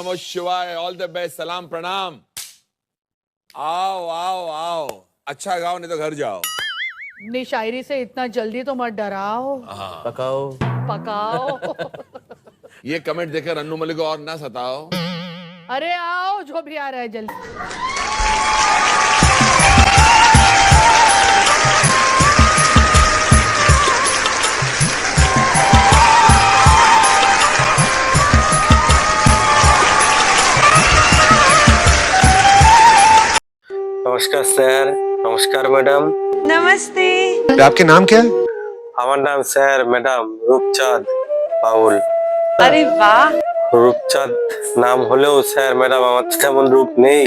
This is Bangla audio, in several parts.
नमः शिवाय ऑल द बेस्ट सलाम प्रणाम आओ आओ आओ। अच्छा गाओ नहीं तो घर जाओ। अपनी शायरी से इतना जल्दी तो मत डराओ। पकाओ। पकाओ। ये कमेंट देखकर अन्नू मलिक को और ना सताओ। अरे आओ जो भी आ रहा है जल्दी। নমস্কার স্যার নমস্কার ম্যাডাম नमस्ते आपके नाम क्या है আমার নাম স্যার ম্যাডাম রূপচাঁদ পাউল अरे वाह রূপচাঁদ নাম হলেও স্যার ম্যাডাম আমার তো তেমন রূপ নেই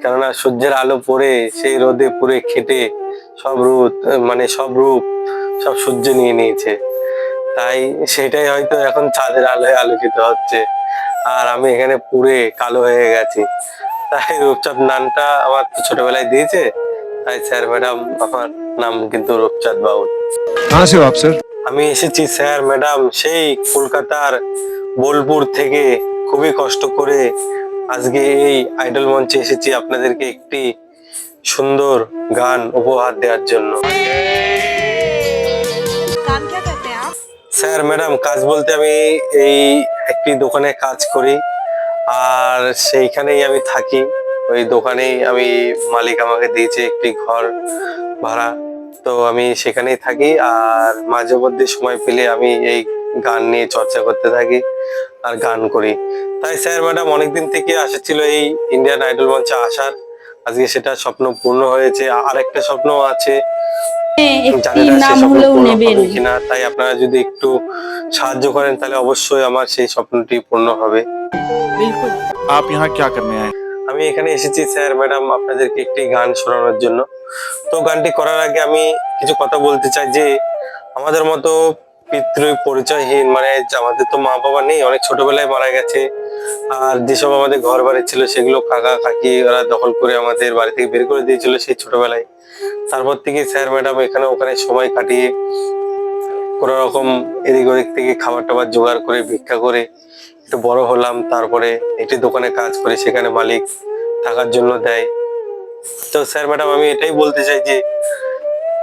কেননা সূর্যের আলো পড়ে সেই রোদে পুরে খেটে সব রূপ মানে সব রূপ সব সূর্য নিয়ে নিয়েছে তাই সেটাই হয়তো এখন চাঁদের আলোয় আলোকিত হচ্ছে আর আমি এখানে পুরে কালো হয়ে গেছি তাই রূপচাঁদ নামটা আমার ছোটবেলায় দিয়েছে। তাই স্যার ম্যাডাম আমার নাম কিন্তু রূপচাঁদ বাউল আমি এসেছি স্যার ম্যাডাম সেই কলকাতার বোলপুর থেকে খুবই কষ্ট করে আজকে এই আইডল মঞ্চে এসেছি আপনাদেরকে একটি সুন্দর গান উপহার দেওয়ার জন্য। স্যার ম্যাডাম কাজ বলতে আমি এই একটি দোকানে কাজ করি। আর সেইখানেই আমি থাকি। ওই দোকানেই আমি মালিক আমাকে দিয়েছে একটি ঘর ভাড়া। তো আমি সেখানেই থাকি আর মাঝে মধ্যে সময় পেলে আমি এই গান নিয়ে চর্চা করতে থাকি আর গান করি। তাই স্যার ম্যাডাম অনেকদিন থেকে আসা ছিল এই ইন্ডিয়ান আইডল মঞ্চে আসার। আজকে সেটা স্বপ্ন পূর্ণ হয়েছে। আর একটা স্বপ্ন আছে কিনা তাই আপনারা যদি একটু সাহায্য করেন তাহলে অবশ্যই আমার সেই স্বপ্নটি পূর্ণ হবে। বিলকুল আপ ইহা ক্যা করনে আমি এখানে এসেছি স্যার ম্যাডাম আপনাদেরকে একটি গান শোনানোর জন্য। তো গানটি করার আগে আমি কিছু কথা বলতে চাই যে আমাদের মতো পিতৃ পরিচয়হীন মানে আমাদের তো মা বাবা নেই অনেক ছোটবেলায় মারা গেছে। আর যেসব আমাদের ঘর বাড়ি ছিল সেগুলো কাকা কাকি ওরা দখল করে আমাদের বাড়ি থেকে বের করে দিয়েছিল সেই ছোটবেলায়। তারপর থেকে স্যার ম্যাডাম এখানে ওখানে সময় কাটিয়ে কোনো রকম এদিক ওদিক থেকে খাবার টাবার জোগাড় করে ভিক্ষা করে একটু বড় হলাম তারপরে একটি দোকানে কাজ করি সেখানে মালিক থাকার জন্য দেয়। তো স্যার ম্যাডাম আমি এটাই বলতে চাই যে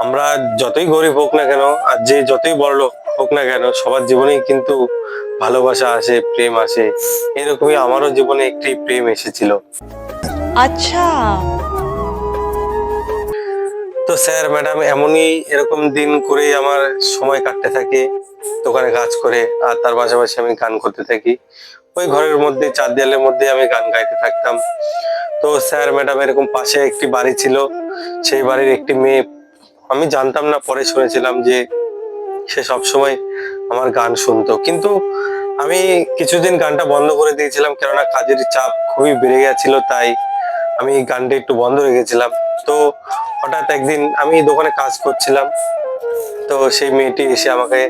আমরা যতই গরিব হোক না কেন আর যে যতই বড় লোক হোক না কেন সবার জীবনেই কিন্তু ভালোবাসা আসে প্রেম আসে। এরকমই আমারও জীবনে একটি প্রেম এসেছিল। আচ্ছা। তো স্যার ম্যাডাম এমনই এরকম দিন করেই আমার সময় কাটতে থাকে। দোকানে কাজ করে, আর তার পাশাপাশি আমি গান করতে থাকি। ওই ঘরের মধ্যে, চার দেয়ালের মধ্যে আমি গান গাইতে থাকতাম। তো স্যার, ম্যাডাম এরকম পাশে একটি বাড়ি ছিল। সেই বাড়ির একটি মেয়ে, আমি জানতাম না, পরে শুনেছিলাম যে সে সব সময় আমার গান শুনতো। কিন্তু আমি কিছুদিন গানটা বন্ধ করে দিয়েছিলাম, কেননা কাজের চাপ খুবই বেড়ে গেছিল, তাই আমি গানটা একটু বন্ধ রেখেছিলাম তো হঠাৎ একদিন আমি দোকানে কাজ করছিলাম, তো সেই মেয়েটি এসে আমাকে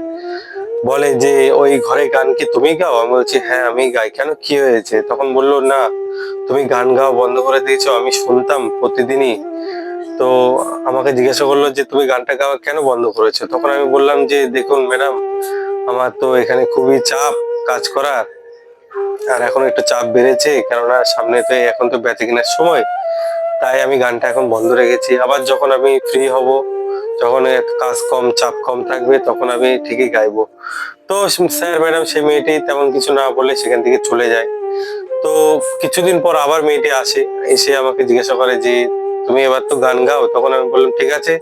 বলে যে, ওই ঘরে গান কি তুমি গাও? আমি বলছি হ্যাঁ আমি গাই। কেন? কি হয়েছে? তখন বলল, না, তুমি গান গাও, বন্ধ করে দিয়েছ, আমি শুনতাম প্রতিদিনই। তো আমাকে জিজ্ঞাসা করল যে, তুমি গানটা গাওয়া কেন বন্ধ করেছ? তখন আমি বললাম যে, দেখুন ম্যাডাম, আমার তো এখানে খুবই চাপ কাজ করার, আর এখন একটু চাপ বেড়েছে, কেননা সামনে তো, এখন তো বেঁচে কেনার সময়, তাই আমি গানটা এখন বন্ধ রেখেছি। আবার যখন আমি ফ্রি হব যখন কাজ কম, চাপ কম থাকবে, তখন আমি ঠিকই গাইবো। তো স্যার, ম্যাডাম, সেই মেয়েটি তেমন কিছু না বলে সেখান থেকে চলে যায়। তো কিছুদিন পর আবার মেয়েটি আসে, এসে আমাকে জিজ্ঞাসা করে যে, তুমি এবার তো গান গাও? তখন আমি বললাম, ঠিক আছে,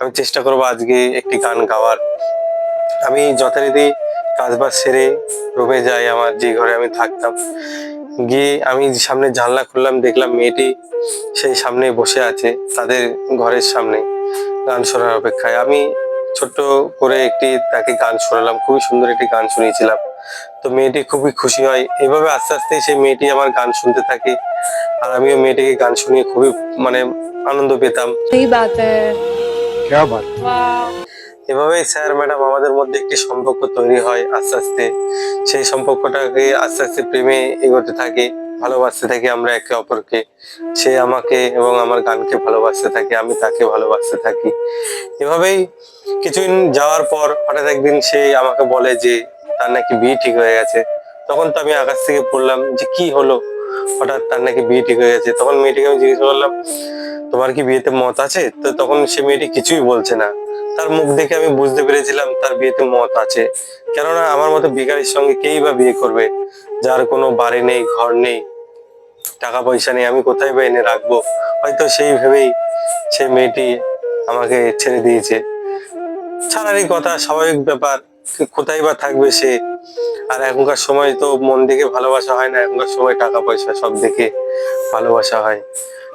আমি চেষ্টা করব আজকে একটি গান গাওয়ার। আমি যথারীতি কাজবাজ সেরে রুমে যাই, আমার যে ঘরে আমি থাকতাম। গিয়ে আমি সামনে জানলা খুললাম, দেখলাম মেয়েটি সেই সামনে বসে আছে, তাদের ঘরের সামনে। গান শোনার অপেক্ষায়। আমি ছোট্ট করে একটি তাকে গান শোনালাম খুবই সুন্দর একটি গান শুনিয়েছিলাম। তো মেয়েটি খুবই খুশি হয়। এভাবে আস্তে আস্তে সেই মেয়েটি আমার গান শুনতে থাকে আর আমিও মেয়েটিকে গান শুনিয়ে খুবই মানে আনন্দ পেতাম। এভাবেই স্যার ম্যাডাম আমাদের মধ্যে একটি সম্পর্ক তৈরি হয় আস্তে আস্তে। সেই সম্পর্কটাকে আস্তে আস্তে প্রেমে এগোতে থাকে। ভালোবাসতে থাকি, আমরা একে অপরকে। সে আমাকে এবং আমার গানকে ভালোবাসতে থাকে, আমি তাকে ভালোবাসতে থাকি। এভাবেই কিছুদিন যাওয়ার পর হঠাৎ একদিন সে আমাকে বলে যে, তার নাকি বিয়ে ঠিক হয়ে গেছে। তখন তো আমি আকাশ থেকে পড়লাম যে, কি হলো? হঠাৎ তার নাকি বিয়ে ঠিক হয়ে গেছে। তখন মেয়েটিকে আমি জিজ্ঞেস করলাম, তোমার কি বিয়েতে মত আছে? তো তখন সে মেয়েটি কিছুই বলছে না। তার মুখ দেখে আমি বুঝতে পেরেছিলাম, তার বিয়েতে মত আছে। কেননা আমার মতো বেকারির সঙ্গে কেই বা বিয়ে করবে? যার কোনো বাড়ি নেই, ঘর নেই টাকা পয়সা নেই, আমি কোথায় বা এনে রাখব? হয়তো সেই ভেবেই সেই মেয়েটি আমাকে ছেড়ে দিয়েছে। ছাড়ারই কথা, স্বাভাবিক ব্যাপার কোথায় বা থাকবে সে? আর এখনকার সময় তো মন দেখে ভালোবাসা হয় না, এখনকার সময় টাকা পয়সা সব দেখে ভালোবাসা হয়।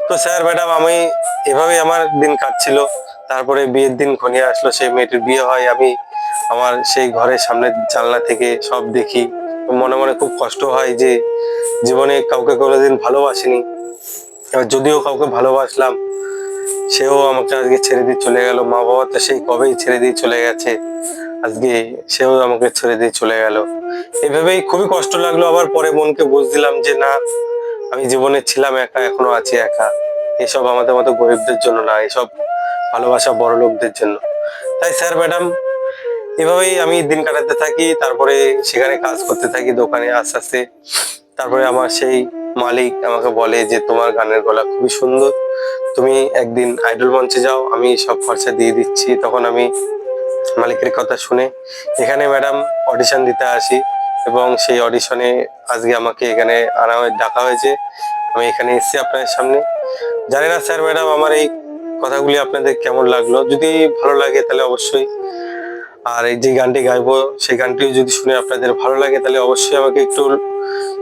তো স্যার, ম্যাডাম, আমি এভাবেই আমার দিন কাটছিল। তারপরে বিয়ের দিন ঘনিয়ে আসলো, সেই মেয়েটির বিয়ে হয়, আমি আমার সেই ঘরের সামনে জানলা থেকে সব দেখি। মনে মনে খুব কষ্ট হয় যে জীবনে কাউকে কোনোদিন ভালোবাসিনি। এবার যদিও কাউকে ভালোবাসলাম, সেও আমাকে আজকে ছেড়ে দিয়ে চলে গেল। মা বাবা তো সেই কবেই ছেড়ে দিয়ে চলে গেছে। আজকে সেও আমাকে ছেড়ে দিয়ে চলে গেল। এভাবেই খুবই কষ্ট লাগল। আবার পরে মনকে বুঝ দিলাম যে না, আমি জীবনে ছিলাম একা, এখনও আছি একা। এসব আমাদের মতো গরিবদের জন্য না, এসব ভালোবাসা বড় লোকদের জন্য। তাই স্যার, ম্যাডাম এভাবেই আমি দিন কাটাতে থাকি, তারপরে সেখানে কাজ করতে থাকি দোকানে আস্তে আস্তে। তারপরে আমার সেই মালিক আমাকে বলে যে, তোমার গানের গলা খুবই সুন্দর। তুমি একদিন আইডল মঞ্চে যাও, আমি সব খরচা দিয়ে দিচ্ছি। তখন আমি মালিকের কথা শুনে এখানে ম্যাডাম অডিশন দিতে আসি এবং সেই অডিশনে আজকে আমাকে এখানে আনা হয়ে, ডাকা হয়েছে। আমি এখানে এসেছি আপনাদের সামনে। জানি না স্যার, ম্যাডাম, আমার এই কথাগুলি আপনাদের কেমন লাগল? যদি ভালো লাগে তাহলে অবশ্যই আর এই যে গানটি গাইবো সেই গানটিও যদি শুনে আপনাদের ভালো লাগে তাহলে অবশ্যই আমাকে একটু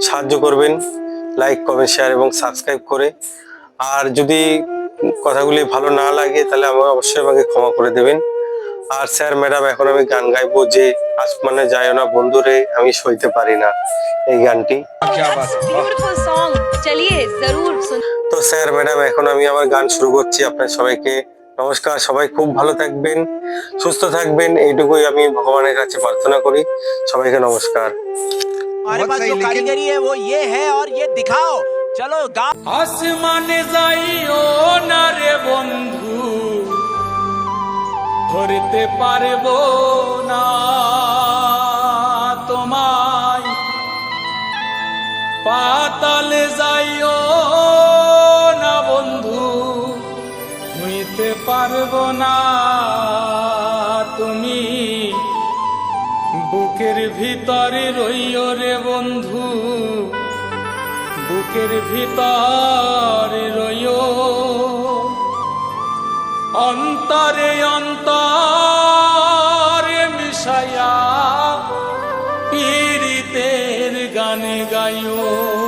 সাহায্য করবেন। লাইক কমেন্ট শেয়ার এবং সাবস্ক্রাইব করে। আর যদি কথাগুলি ভালো না লাগে তাহলে আমার অবশ্যই আমাকে ক্ষমা করে দেবেন। আর স্যার ম্যাডাম এখন আমি গান গাইবো যে আসমানে যায় না বন্ধুরে আমি সইতে পারি না। এই গানটি। তো স্যার ম্যাডাম এখন আমি আমার গান শুরু করছি। আপনার সবাইকে নমস্কার সবাই খুব ভালো থাকবেন সুস্থ থাকবেন এইটুকুই আমি ভগবানের কাছে প্রার্থনা করি সবাইকে নমস্কার हमारे पास जो कारीगरी है वो ये है और ये दिखाओ चलो गा আসমানে যাইও না রে বন্ধু ধরতে পারবো না তোমায় পাতালে যাইও পারব না তুমি। বুকের ভিতরে রইও রে বন্ধু। বুকের ভিতরে রইও। অন্তরে অন্তরে মিশায়া পীড়িতের গানে গাইও।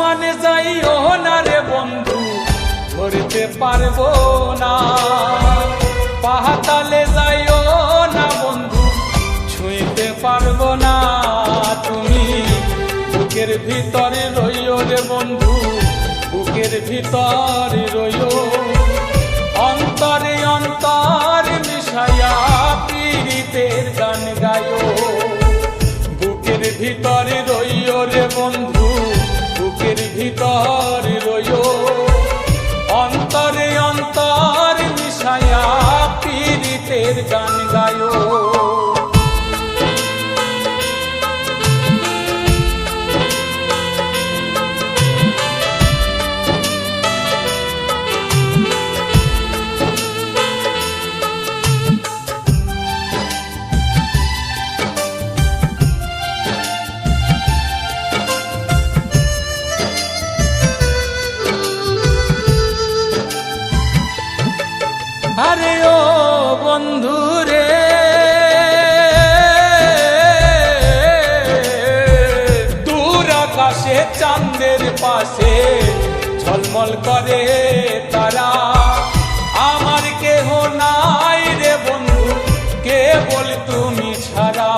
আসমানে যাই না রে বন্ধু, ধরতে পারব না। পাহাতালে যাই না বন্ধু, ছুঁইতে পারব না। তুমি বুকের ভিতরে রইও রে বন্ধু, বুকের ভিতরে রইও। ঝলমল করে তারা। আমার কেহ নাই রে বন্ধু কে বল তুমি ছাড়া।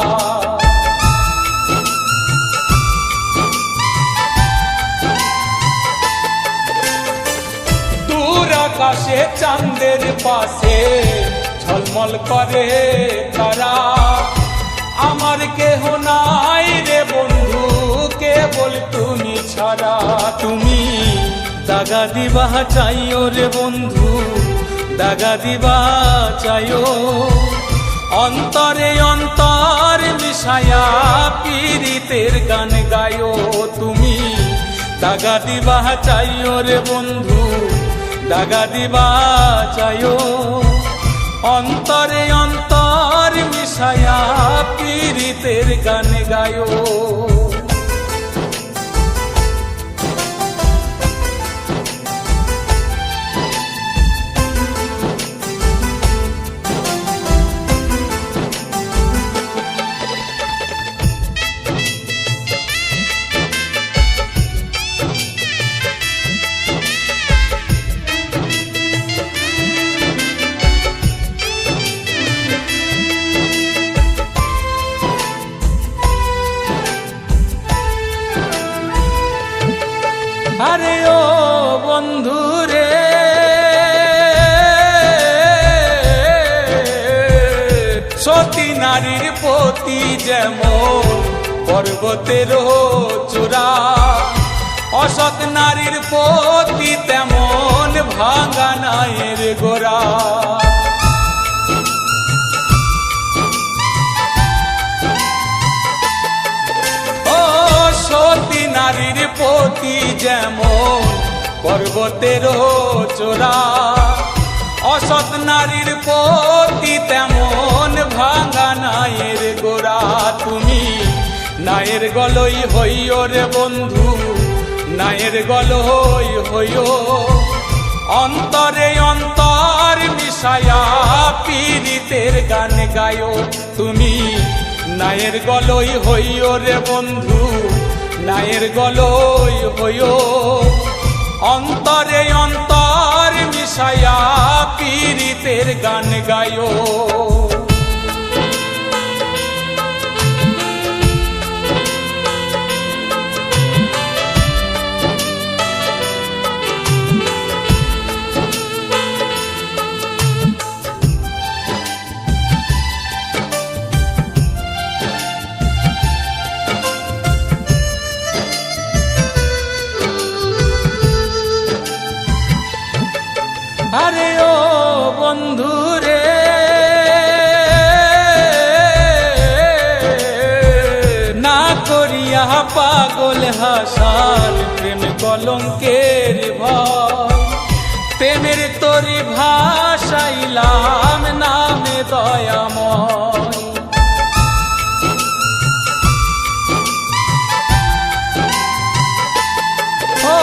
দূর আকাশে, চাঁদের পাশে ঝলমল করে তারা। আমার কেহ নাই রে বন্ধু কে বল তুমি ছাড়া। তুমি দাগা দিবা চাইও রে বন্ধু, দাগা দিবা চাইও। অন্তরে অন্তর মিশায়া পীড়িতের গান গায়ো তুমি, দাগা দিবা চাইও রে বন্ধু, দাগা দিবা চাইও। অন্তরে অন্তর মিশায়া পীড়িতের গান গায়ো আরে ও বন্ধু রে। সতী নারীর পতি যেমন, পর্বতের চূড়া। অসৎ নারীর পতি তেমন, ভাঙা নায়ের গোড়া। পতি যেমন পর্বতের চোরা অসৎ নারীর পতি তেমন ভাঙা নায়ের গোড়া। তুমি নায়ের গলই হইও রে বন্ধু, নায়ের গল হই হইও। অন্তরে অন্তর মিশায়া পীড়িতের গান গায়ো। তুমি নায়ের গলই হইও রে বন্ধু নায়ের গলই হইও। অন্তরে অন্তর মিশায়া পীড়িতের গান গায়ো পাগল হাসার প্রেম কলঙ্কের ভয়। প্রেমের তরি ভাসাইলাম নামে দয়াময়। ও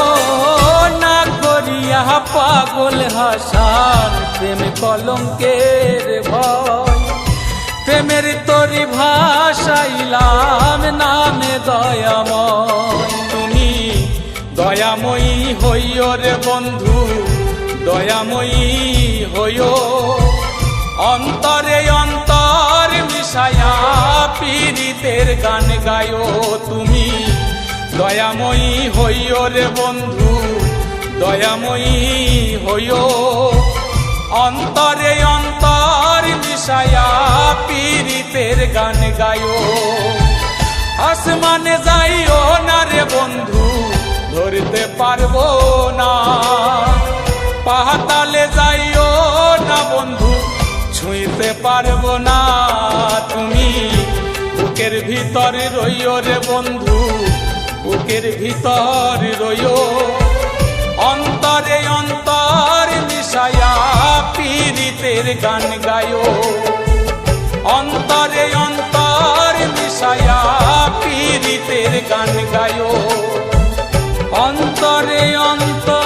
না করিয়া পাগল হাসান প্রেম কলঙ্কের ভয়। প্রেমের তরি ভাসাইলাম নামে দয়াময়ী। হইও রে বন্ধু, দয়াময়ী হইও। অন্তরে অন্তর মিশায়া পীড়িতের গান গায়ো তুমি। দয়াময়ী হইও রে বন্ধু, দয়াময়ী হইও। অন্তরে অন্তর মিশায়া পীড়িতের গান গায়ো। আসমানে যাইও না রে বন্ধু ধরতে পারব না। পাহাতালে যাইও না বন্ধু, ছুঁইতে পারব না তুমি। বুকের ভিতরে রইও রে বন্ধু, বুকের ভিতর রইও। অন্তরে অন্তর মিশায়া পীড়িতের গান গায়ো অন্তরে অন্তর মিশায়া পীড়িতের গান গায়ো অন্তরে অন্তর।